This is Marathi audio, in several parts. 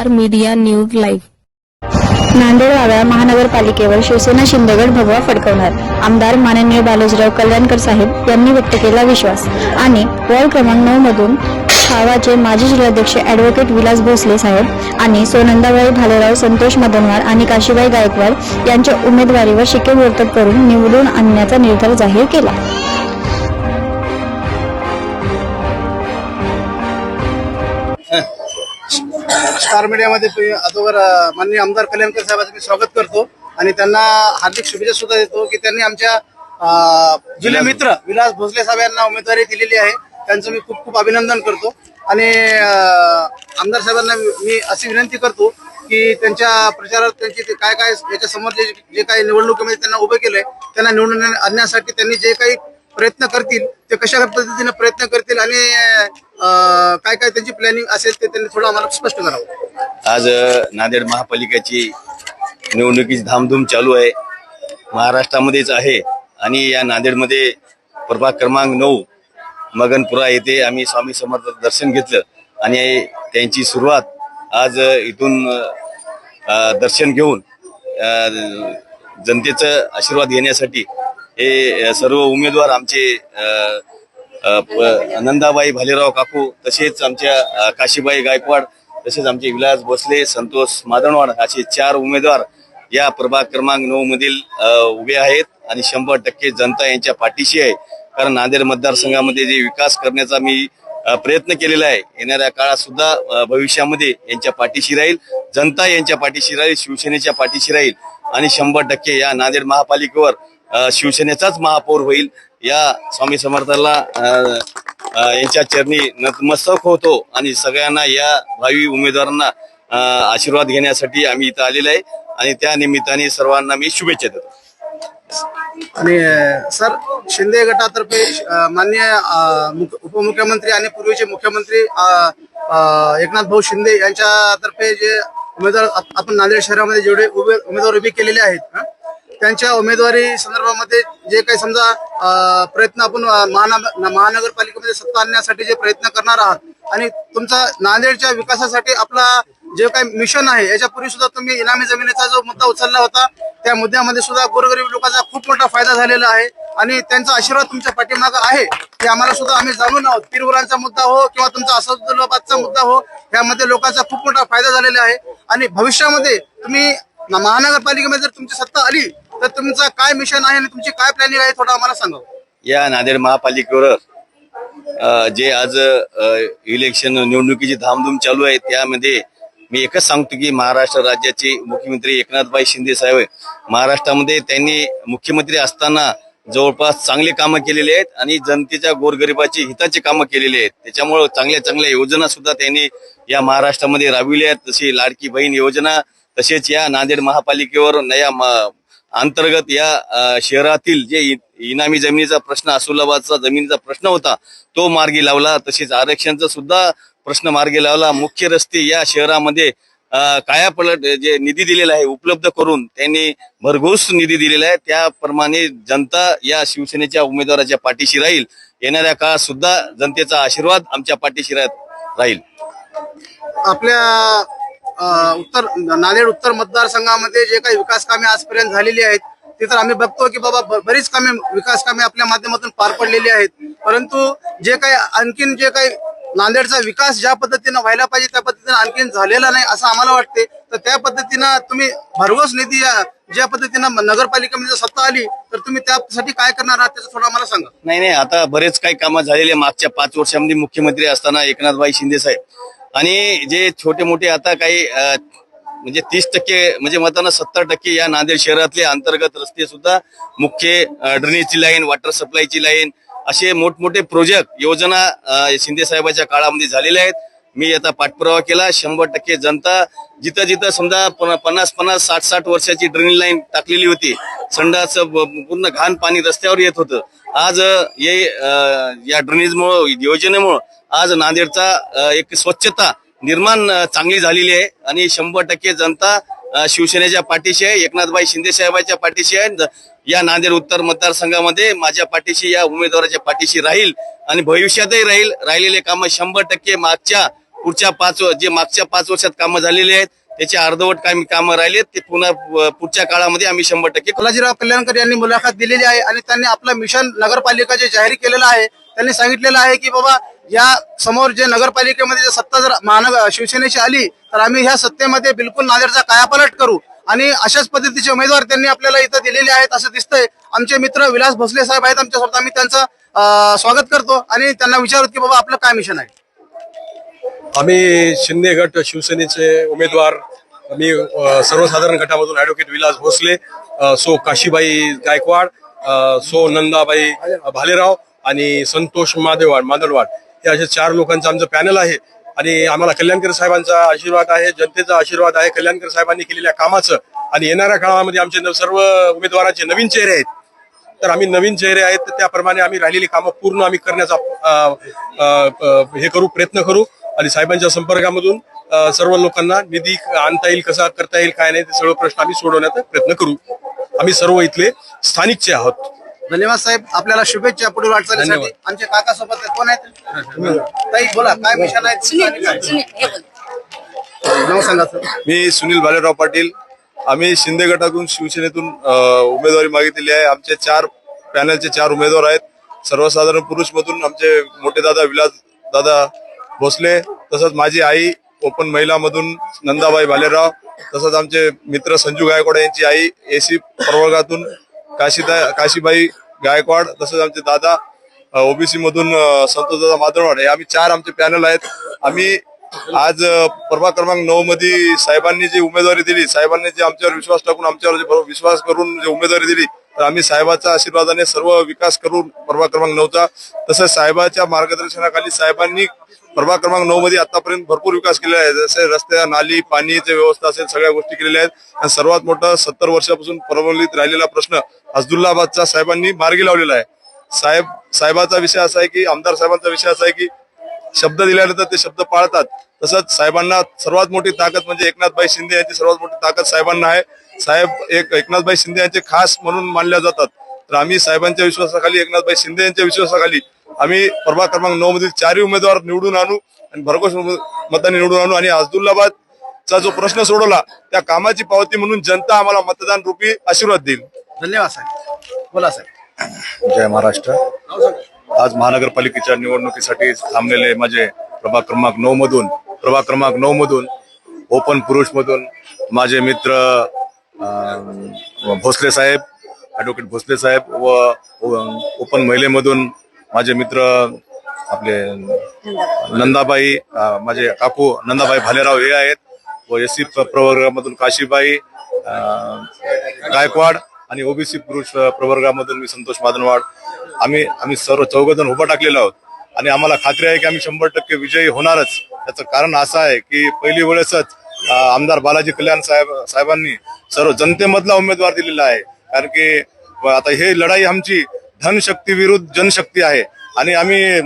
Star media news live. Nanded वाव्या महानगरपालिकेवर शिवसेना शिंदेगड भगवा फडकवणार. आमदार माननीय बालाजीराव कल्याणकर साहेब यांनी व्यक्त केला विश्वास. आणि वॉर्ड क्रमांक नऊ मधून खावाचे माजी जिल्हाध्यक्ष ऍडव्होकेट विलास भोसले साहेब आणि सोनंदाबाई भालेराव संतोष मदनवार आणि काशीबाई गायकवाड यांच्या उमेदवारीवर शिक्केमोर्तब करून निवडून आणण्याचा निर्धार जाहीर केला. स्टार मीडियामध्ये अगोदर माननीय आमदार कल्याणकर साहेबांचं मी स्वागत करतो आणि त्यांना हार्दिक शुभेच्छा सुद्धा देतो की त्यांनी आमच्या जुने मित्र विलास भोसले साहेब यांना उमेदवारी दिलेली आहे. त्यांचं मी खूप खूप अभिनंदन करतो. आणि आमदार साहेबांना मी अशी विनंती करतो की त्यांच्या प्रचारात त्यांची ते काय काय याच्या समोर जे जे काही निवडणुकीमध्ये त्यांना उभे केलंय त्यांना निवडून आणण्यासाठी त्यांनी जे काही प्रयत्न करतील ते कशा पद्धतीने प्रयत्न करतील आणि काय काय त्यांची प्लॅनिंग असेल ते त्यांनी थोडं आम्हाला स्पष्ट करावं. आज नांदेड महापालिकेची निवडणुकीची धामधूम चालू आहे. महाराष्ट्रामध्येच आहे आणि या नांदेडमध्ये प्रभाग क्रमांक नऊ मगनपुरा येथे आम्ही स्वामी समर्थ दर्शन घेतलं आणि त्यांची सुरुवात आज इथून दर्शन घेऊन जनतेचं आशीर्वाद घेण्यासाठी हे सर्व उमेदवार आमचे नंदाबाई भालेराव काकू तसेच आमच्या काशीबाई गायकवाड तसेच आमचे विलास भोसले संतोष मादनवाड असे चार उमेदवार या प्रभाग क्रमांक नऊ मधील उभे आहेत आणि शंभर टक्के जनता यांच्या पाठीशी आहे. कारण नांदेड मतदारसंघामध्ये जे विकास करण्याचा मी प्रयत्न केलेला आहे येणाऱ्या काळात सुद्धा भविष्यामध्ये यांच्या पाठीशी राहील. जनता यांच्या पाठीशी राहील शिवसेनेच्या पाठीशी राहील. आणि शंभर टक्के या नांदेड महापालिकेवर शिवसेनेचाच महापौर होईल. या स्वामी समर्थाला यांच्या चरणी नतमस्तक होतो आणि सगळ्यांना या भावी उमेदवारांना आशीर्वाद घेण्यासाठी आम्ही इथं आलेलो आहे आणि त्या निमित्ताने सर्वांना मी शुभेच्छा देतो. आणि सर शिंदे गटातर्फे मान्य माननीय उपमुख्यमंत्री आणि पूर्वीचे मुख्यमंत्री एकनाथ भाऊ शिंदे यांच्यातर्फे जे उमेदवार आपण नांदेड शहरामध्ये जेवढे उभे उमेदवार उभे केलेले आहेत ना त्यांच्या उमेदवारी संदर्भामध्ये जे काही समजा प्रयत्न आपण महाना महानगरपालिकेमध्ये सत्ता आणण्यासाठी जे प्रयत्न करणार आहात आणि तुमचा नांदेडच्या विकासासाठी आपला जे काही मिशन आहे याच्यापूर्वी सुद्धा तुम्ही इनामी जमिनीचा जो मुद्दा उचलला होता त्या मुद्द्यामध्ये सुद्धा गोरगरीब लोकांचा खूप मोठा फायदा झालेला आहे आणि त्यांचा आशीर्वाद तुमच्या पाठीमागं आहे हे आम्हाला सुद्धा आम्ही जाणून आहोत. तिरुवरांचा मुद्दा हो किंवा तुमचा असदुल्लाबादचा मुद्दा हो यामध्ये लोकांचा खूप मोठा फायदा झालेला आहे आणि भविष्यामध्ये तुम्ही महानगरपालिकेमध्ये जर तुमची सत्ता आली तर तुमचं काय मिशन आहे आणि तुमची काय प्लॅनिंग आहे थोडं आम्हाला सांगा. या नांदेड महापालिकेवर जे आज इलेक्शन निवडणुकीची धामधूम चालू आहे त्यामध्ये मी एकच सांगतो की महाराष्ट्र राज्याचे मुख्यमंत्री एकनाथभाई शिंदे साहेब आहे. महाराष्ट्रामध्ये त्यांनी मुख्यमंत्री असताना जवळपास चांगले कामं केलेले आहेत आणि जनतेच्या गोरगरिबाची हिताची कामं केलेली आहेत. त्याच्यामुळे चांगल्या चांगल्या योजना सुद्धा त्यांनी या महाराष्ट्रामध्ये राबविल्या आहेत. जशी लाडकी बहीण योजना तसेच या नांदेड महापालिकेवर या अंतर्गत या शहरातील जे इनामी जमिनीचा प्रश्न असुलाबादचा जमिनीचा प्रश्न होता तो मार्गी लावला. तसेच आरक्षणचा सुद्धा प्रश्न मार्गी लावला. मुख्य रस्ते या शहरामध्ये कायापलट जे निधी दिलेला आहे उपलब्ध करून त्यांनी भरघोस निधी दिलेला आहे. त्याप्रमाणे जनता या शिवसेनेच्या उमेदवाराच्या पाठीशी राहील. येणाऱ्या काळात सुद्धा जनतेचा आशीर्वाद आमच्या पाठीशी राहील. आपल्या उत्तर नांदेड उत्तर मतदारसंघामध्ये जे काही विकास कामे आजपर्यंत झालेली आहेत ते तर आम्ही बघतो की बाबा बरीच कामे विकास कामे आपल्या माध्यमातून पार पडलेली आहेत. परंतु जे काही आणखीन जे काही नांदेडचा विकास ज्या पद्धतीनं व्हायला पाहिजे त्या पद्धतीनं आणखीन झालेला नाही असं आम्हाला वाटते. तर त्या पद्धतीनं तुम्ही भरघोस निधी ज्या पद्धतीनं नगरपालिकेमध्ये जर सत्ता आली तर तुम्ही त्यासाठी काय करणार आहात त्याचं थोडं आम्हाला सांगा. नाही नाही आता बरेच काही कामं झालेले आहे. मागच्या पाच वर्षामध्ये मुख्यमंत्री असताना एकनाथभाई शिंदे साहेब आणि जे छोटे मोठे आता काही म्हणजे तीस टक्के म्हणजे मताना सत्तर टक्के या नांदेड शहरातले अंतर्गत रस्ते सुद्धा मुख्य ड्रेनेजची लाईन वॉटर सप्लायची लाईन असे मोठमोठे प्रोजेक्ट योजना शिंदे साहेबांच्या काळामध्ये झालेले आहेत. मी आता पाठपुरावा केला. शंभर टक्के जनता जिथं जिथं समजा पन्नास पन्नास साठ साठ वर्षाची ड्रेनेज लाईन टाकलेली होती संडाचं पूर्ण घाण पाणी रस्त्यावर येत होतं. आज हे या ड्रेनेजमुळं योजनेमुळं आज नांदेडचा एक स्वच्छता निर्माण चांगली झालेली आहे. आणि शंभर टक्के जनता शिवसेनेच्या पाठीशी आहे एकनाथभाई शिंदे साहेबांच्या पाठीशी आहे. या नांदेड उत्तर मतदारसंघामध्ये माझ्या पाठीशी या उमेदवाराच्या पाठीशी राहील आणि भविष्यातही राहील. राहिलेले कामं शंभर टक्के मागच्या पुढच्या पाच जे मागच्या पाच वर्षात कामं झालेली आहेत त्याचे अर्धवट काम कामं राहिलेत. ते पुन्हा पुढच्या काळामध्ये आम्ही शंभर टक्के कोलाजीराव कल्याणकर यांनी मुलाखत दिलेली आहे आणि त्यांनी आपलं मिशन नगरपालिका जे जाहीर केलेलं आहे. त्यांनी सांगितलेलं आहे की बाबा या समोर जे नगरपालिकेमध्ये जे सत्ता जर महानगर शिवसेनेची आली तर आम्ही ह्या सत्तेमध्ये बिलकुल नांदेडचा कायापालट करू. आणि अशाच पद्धतीचे उमेदवार त्यांनी आपल्याला इथं दिलेले आहेत असं दिसतंय. आमचे मित्र विलास भोसले साहेब आहेत आमच्यासोबत आम्ही त्यांचं स्वागत करतो आणि त्यांना विचारत की बाबा आपलं काय मिशन आहे? आम्ही शिंदे गट शिवसेनेचे उमेदवार. मी सर्वसाधारण गटामधून ऍडव्होकेट विलास भोसले सो काशीबाई गायकवाड सो नंदाबाई भालेराव आणि संतोष मादेवाड मादलवाड हे असे चार लोकांचं आमचं पॅनल आहे. आणि आम्हाला कल्याणकर साहेबांचा आशीर्वाद आहे जनतेचा आशीर्वाद आहे. कल्याणकर साहेबांनी केलेल्या कामाचं आणि येणाऱ्या काळामध्ये आमचे सर्व उमेदवारांचे नवीन चेहरे आहेत. तर आम्ही नवीन चेहरे आहेत तर त्याप्रमाणे आम्ही राहिलेली कामं पूर्ण आम्ही करण्याचा हे करू प्रयत्न करू. आणि साहेबांच्या संपर्कामधून सर्व लोकांना निधी आणता येईल कसा करता येईल काय नाही ते सर्व प्रश्न आम्ही सोडवण्याचा प्रयत्न करू. आम्ही सर्व इथले स्थानिकचे आहोत. धन्यवाद साहेब. आपल्याला शुभेच्छा पुढील वाटचालीसाठी. धन्यवाद. आमचे काका सोबत आहेत. कोण आहेत? ताई बोला काय मिशन आहे नाव सांगा मी सुनील भालेराव पाटील. आम्ही शिंदे गटातून शिवसेनेतून उमेदवारी मागितलेली आहे. आमचे चार पॅनलचे चार उमेदवार आहेत. सर्वसाधारण पुरुष मधून आमचे मोठे दादा विलास दादा भोसले तसंच माझी आई ओपन महिला मधून नंदाबाई भालेराव तसंच आमचे मित्र संजू गायकवाड यांची आई एसी प्रवर्गातून काशीदा काशीबाई गायकवाड तसंच आमचे दादा ओबीसी मधून संतोषदादा माधववाड हे आम्ही चार आमचे पॅनल आहेत. आम्ही आज अ, प्रभाग क्रमांक नऊ मध्ये साहेबांनी जी उमेदवारी दिली साहेबांनी जे आमच्यावर विश्वास टाकून आमच्यावर विश्वास करून जे उमेदवारी दिली तर आम्ही साहेबाच्या आशीर्वादाने सर्व विकास करून प्रभाग क्रमांक नऊचा तसंच साहेबाच्या मार्गदर्शनाखाली साहेबांनी प्रभाग क्रमांक नऊ मध्ये आतापर्यंत भरपूर विकास केलेला आहे. जसे रस्ते नाली पाणीची व्यवस्था असेल सगळ्या गोष्टी केलेल्या आहेत. आणि सर्वात मोठा सत्तर वर्षापासून प्रबलित राहिलेला प्रश्न हजदुल्लाबादचा साहेबांनी मार्गी लावलेला आहे. साहेब साहेबाचा विषय असा आहे की आमदार साहेबांचा विषय असा आहे की शब्द दिल्यानंतर ते शब्द पाळतात. तसंच साहेबांना सर्वात मोठी ताकद म्हणजे एकनाथबाई शिंदे यांची सर्वात मोठी ताकद साहेबांना आहे. साहेब एक एकनाथबाई शिंदे यांचे खास म्हणून मानल्या जातात. तर आम्ही साहेबांच्या विश्वासाखाली एकनाथबाई शिंदे यांच्या विश्वासाखाली आम्ही प्रभाग क्रमांक नऊ मधील चारही उमेदवार निवडून आणू आणि भरघोस मतांनी निवडून आणू. आणि अब्दुल्लाबाद चा जो प्रश्न सोडवला त्या कामाची पावती म्हणून जनता आम्हाला मतदान रूपी आशीर्वाद देईल. धन्यवाद साहेब. बोला साहेब. जय महाराष्ट्र. आज महानगरपालिकेच्या निवडणुकीसाठी थांबलेले माझे प्रभाग क्रमांक नऊ मधून प्रभाग क्रमांक नऊ मधून ओपन पुरुष मधून माझे मित्र भोसले साहेब ऍडव्होकेट भोसले साहेब व व ओपन महिलेमधून माझे मित्र आपले नंदाबाई माझे काकू नंदाबाई भालेराव हे आहेत. व एस सी प्रवर्गामधून काशीबाई गायकवाड आणि ओबीसी पुरुष प्रवर्गामधून मी संतोष मादनवाड. आम्ही आम्ही सर्व चौघजण उभं टाकलेलो आहोत. आणि आम्हाला खात्री आहे की आम्ही शंभर टक्के विजयी होणारच. त्याचं कारण असं आहे की पहिली वेळेसच आमदार बालाजी कल्याण साहेब साहेबांनी सर्व जनतेमधला उमेदवार दिलेला आहे. कारण की आता हे लढाई आमची धनशक्ती विरुद्ध जनशक्ती आहे. आणि आम्ही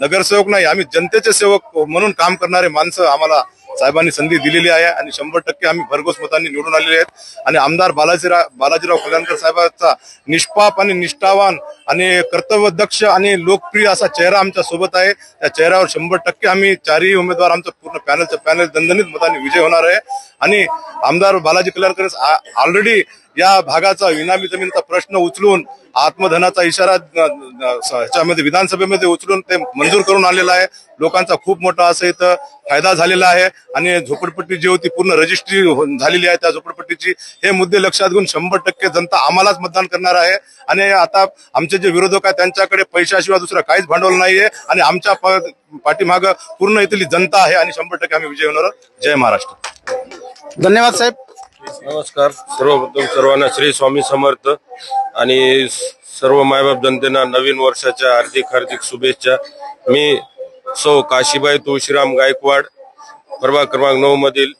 नगरसेवक नाही आम्ही जनतेचे सेवक म्हणून काम करणारे माणसं आम्हाला साहेबांनी संधी दिलेली आहे आणि शंभर टक्के आम्ही भरघोस मतांनी निवडून आलेले आहेत. आणि आमदार बालाजीराव बालाजीराव कल्याणकर साहेबांचा निष्पाप आणि निष्ठावान आणि कर्तव्यदक्ष आणि लोकप्रिय असा चेहरा आमच्यासोबत आहे. त्या चेहऱ्यावर शंभर टक्के आम्ही चारही उमेदवार आमचं पूर्ण पॅनलचं पॅनल दणदणीत मतांनी विजय होणार आहे. आणि आमदार बालाजी कल्याणकर ऑलरेडी या भागाचा विनामी जमिनीचा प्रश्न उचलून आत्मधनाचा इशारा ह्याच्यामध्ये विधानसभेमध्ये उचलून ते मंजूर करून आलेला आहे. लोकांचा खूप मोठा असं इथं फायदा झालेला आहे. आणि झोपडपट्टी जी होती पूर्ण रजिस्ट्री झालेली आहे त्या झोपडपट्टीची. हे मुद्दे लक्षात घेऊन शंभर टक्के जनता आम्हालाच मतदान करणार आहे. आणि आता आमचे जे विरोधक आहेत त्यांच्याकडे पैशाशिवाय दुसरं काहीच भांडवल नाहीये. आणि आमच्या पाठीमाग पाठीमागं पूर्ण इथली जनता आहे. आणि शंभर टक्के आम्ही विजय होणार जय महाराष्ट्र. धन्यवाद साहेब. नमस्कार. सर्वप्रथम सर्वांना श्री स्वामी समर्थ आणि सर्व मायबाप जनतेना नवीन वर्षाच्या हार्दिक हार्दिक शुभेच्छा. मी सौ काशीबाई तुळशीराम गायकवाड प्रभाग क्रमांक नऊ मधील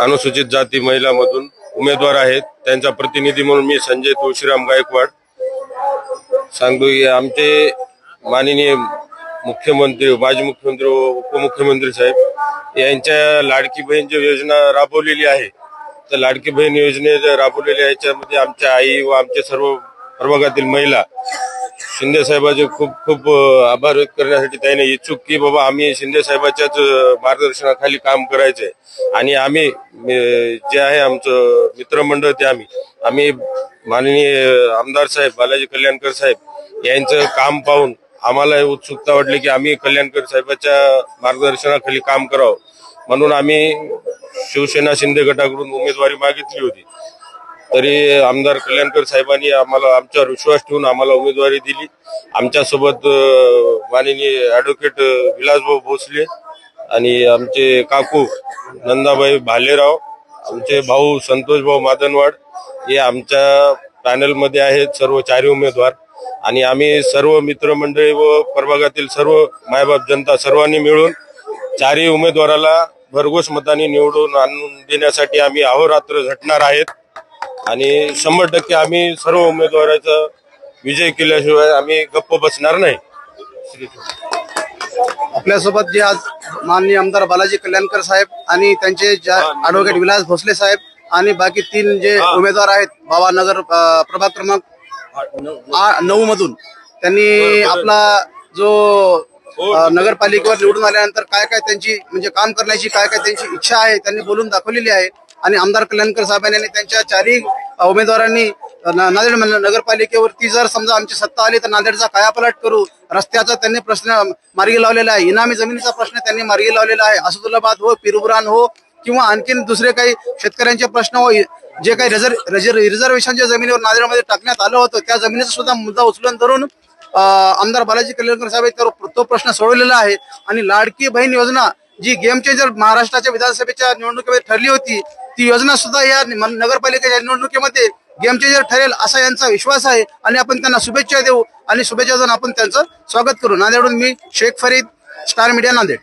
अनुसूचित जाती महिला मधून उमेदवार आहेत. त्यांचा प्रतिनिधी म्हणून मी संजय तुळशीराम गायकवाड. सांगतो की आमचे माननीय मुख्यमंत्री माजी मुख्यमंत्री व उपमुख्यमंत्री साहेब यांच्या लाडकी बहीण जी योजना राबवलेली आहे. तर लाडकी बहीण योजने राबवलेल्या राबवलेली याच्यामध्ये आमच्या आई व आमच्या सर्व प्रभागातील महिला शिंदे साहेबांचे खूप खूप आभार व्यक्त करण्यासाठी त्याने इच्छुक की बाबा आम्ही शिंदे साहेबांच्याच मार्गदर्शनाखाली काम करायचंय आणि आम्ही जे आहे आमचं मित्रमंडळ ते आम्ही आम्ही माननीय आमदार साहेब बालाजी कल्याणकर साहेब यांचं काम पाहून आम्हाला उत्सुकता वाटली की आम्ही कल्याणकर साहेबाच्या मार्गदर्शनाखाली काम करावं. म्हणून आम्ही शिवसेना शिंदे गटाकडून उमेदवारी मागितली होती. तरी आमदार कल्याणकर साहेबांनी आम्हाला आमच्यावर विश्वास ठेवून आम्हाला उमेदवारी दिली. आमच्यासोबत माननीय ॲडव्होकेट विलासभाऊ भोसले आणि आमचे काकू नंदाबाई भालेराव आमचे भाऊ संतोषभाऊ मादनवाड हे आमच्या पॅनलमध्ये आहेत सर्व चारही उमेदवार. आणि आम्ही सर्व मित्रमंडळी व प्रभागातील सर्व मायबाप जनता सर्वांनी मिळून चारही उमेदवाराला भरघोस मताने निवडून आणून देण्यासाठी आम्ही अहोरात्र झटणार आहेत. आणि शंभर टक्के आम्ही सर्व उमेदवाराचा विजय केल्याशिवाय आम्ही गप्प बसणार नाही. आपल्यासोबत जे आज माननीय आमदार बालाजी कल्याणकर साहेब आणि त्यांचे ऍडव्होकेट विलास भोसले साहेब आणि बाकी तीन जे उमेदवार आहेत बाबानगर अ, प्रभाग क्रमांक नऊ. मधून त्यांनी आपला जो नगरपालिकेवर निवडून आल्यानंतर काय काय त्यांची म्हणजे काम करण्याची काय काय त्यांची इच्छा आहे त्यांनी बोलून दाखवलेली आहे. आणि आमदार कल्याणकर साहेबांनी त्यांच्या चारही उमेदवारांनी नांदेड म्हणजे नगरपालिकेवरती जर समजा आमची सत्ता आली तर नांदेडचा कायापलट करू रस्त्याचा त्यांनी प्रश्न मार्गी लावलेला आहे इनामी जमिनीचा प्रश्न त्यांनी मार्गी लावलेला आहे असदुल्लाबाद हो पिरुबुरान हो किंवा आणखीन दुसरे काही शेतकऱ्यांचे प्रश्न हो जे काही रिझर्व रिझर्वेशनच्या जमिनीवर नांदेडमध्ये टाकण्यात आलं होतं त्या जमिनीचा सुद्धा मुद्दा उचलून धरून आमदार बालाजी कल्याणकर साहेब आहेत, तो प्रश्न सोडवलेला आहे. आणि लाडकी बहीण योजना जी गेम चेंजर महाराष्ट्राच्या विधानसभेच्या निवडणुकीमध्ये ठरली होती ती योजना सुद्धा या नगरपालिकेच्या निवडणुकीमध्ये गेम चेंजर ठरेल असा यांचा विश्वास आहे. आणि आपण त्यांना शुभेच्छा देऊ. आणि शुभेच्छा देऊन आपण त्यांचं स्वागत करू. नांदेडून मी शेख फरीद स्टार मीडिया नांदेड.